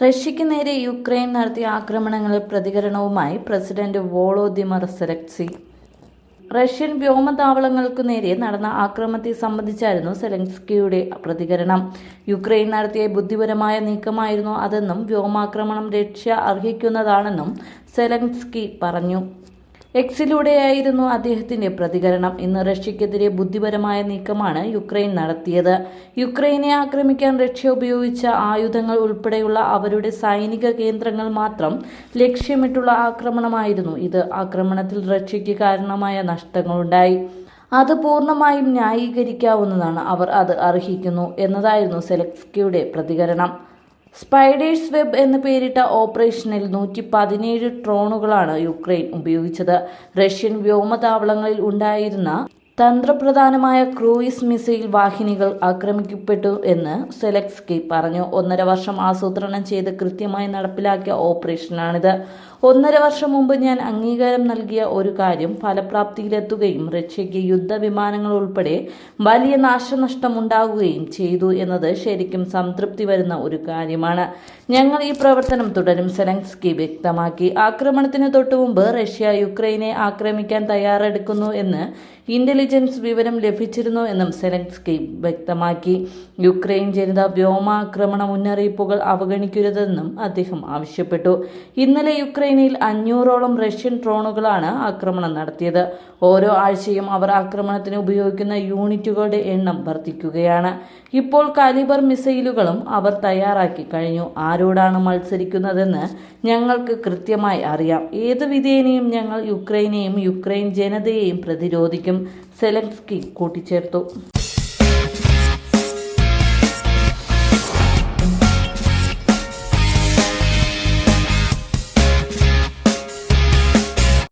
റഷ്യയ്ക്ക് നേരെ യുക്രൈൻ നടത്തിയ ആക്രമണങ്ങളിൽ പ്രതികരണവുമായി പ്രസിഡന്റ് വോളോദിമർ സെലക്സി റഷ്യൻ വ്യോമതാവളങ്ങൾക്ക് നേരെ നടന്ന ആക്രമണത്തെ സംബന്ധിച്ചായിരുന്നു സെലൻസ്കിയുടെ പ്രതികരണം. യുക്രൈൻ നടത്തിയ ബുദ്ധിപരമായ നീക്കമായിരുന്നു അതെന്നും വ്യോമാക്രമണം റഷ്യ അർഹിക്കുന്നതാണെന്നും സെലൻസ്കി പറഞ്ഞു. എക്സിലൂടെയായിരുന്നു അദ്ദേഹത്തിന്റെ പ്രതികരണം. ഇന്ന് റഷ്യക്കെതിരെ ബുദ്ധിപരമായ നീക്കമാണ് യുക്രൈൻ നടത്തിയത്. യുക്രൈനെ ആക്രമിക്കാൻ റഷ്യ ഉപയോഗിച്ച ആയുധങ്ങൾ ഉൾപ്പെടെയുള്ള അവരുടെ സൈനിക കേന്ദ്രങ്ങൾ മാത്രം ലക്ഷ്യമിട്ടുള്ള ആക്രമണമായിരുന്നു ഇത്. ആക്രമണത്തിൽ റഷ്യയ്ക്ക് കാരണമായ നഷ്ടങ്ങളുണ്ടായി. അത് പൂർണമായും ന്യായീകരിക്കാവുന്നതാണ്. അവർ അത് അർഹിക്കുന്നു എന്നതായിരുന്നു സെലക്സ്കിയുടെ പ്രതികരണം. സ്പൈഡേഴ്സ് വെബ് എന്ന് പേരിട്ട ഓപ്പറേഷനിൽ നൂറ്റി പതിനേഴ് ഡ്രോണുകളാണ് യുക്രൈൻ ഉപയോഗിച്ചത്. റഷ്യൻ വ്യോമതാവളങ്ങളിൽ ഉണ്ടായിരുന്ന തന്ത്രപ്രധാനമായ ക്രൂയിസ് മിസൈൽ വാഹിനികൾ ആക്രമിക്കപ്പെട്ടു എന്ന് സെലക്സ്കി പറഞ്ഞു. ഒന്നര വർഷം ആസൂത്രണം ചെയ്ത് കൃത്യമായി നടപ്പിലാക്കിയ ഓപ്പറേഷനാണിത്. ഒന്നര വർഷം മുമ്പ് ഞാൻ അംഗീകാരം നൽകിയ ഒരു കാര്യം ഫലപ്രാപ്തിയിലെത്തുകയും റഷ്യയ്ക്ക് യുദ്ധവിമാനങ്ങൾ ഉൾപ്പെടെ വലിയ നാശനഷ്ടം ഉണ്ടാകുകയും ചെയ്തു എന്നത് ശരിക്കും സംതൃപ്തി വരുന്ന ഒരു കാര്യമാണ്. ഞങ്ങൾ ഈ പ്രവർത്തനം തുടരും സെലൻസ്കി വ്യക്തമാക്കി. ആക്രമണത്തിന് തൊട്ടുമുമ്പ് റഷ്യ യുക്രൈനെ ആക്രമിക്കാൻ തയ്യാറെടുക്കുന്നു എന്ന് ഇന്റലിജൻസ് വിവരം ലഭിച്ചിരുന്നു എന്നും സെലൻസ്കി വ്യക്തമാക്കി. യുക്രൈൻ ജനത വ്യോമാക്രമണ മുന്നറിയിപ്പുകൾ അവഗണിക്കരുതെന്നും അദ്ദേഹം ആവശ്യപ്പെട്ടു. ഇന്നലെ യുക്രൈനിൽ അഞ്ഞൂറോളം റഷ്യൻ ഡ്രോണുകളാണ് ആക്രമണം നടത്തിയത്. ഓരോ ആഴ്ചയും അവർ ആക്രമണത്തിന് ഉപയോഗിക്കുന്ന യൂണിറ്റുകളുടെ എണ്ണം വർദ്ധിക്കുകയാണ്. ഇപ്പോൾ കാലിബർ മിസൈലുകളും അവർ തയ്യാറാക്കി കഴിഞ്ഞു. ആരോടാണ് മത്സരിക്കുന്നതെന്ന് ഞങ്ങൾക്ക് കൃത്യമായി അറിയാം. ഏത് വിധേനയും ഞങ്ങൾ യുക്രൈനെയും യുക്രൈൻ ജനതയെയും പ്രതിരോധിക്കും. സെലൻസ്കി കൂട്ടിച്ചേർത്തു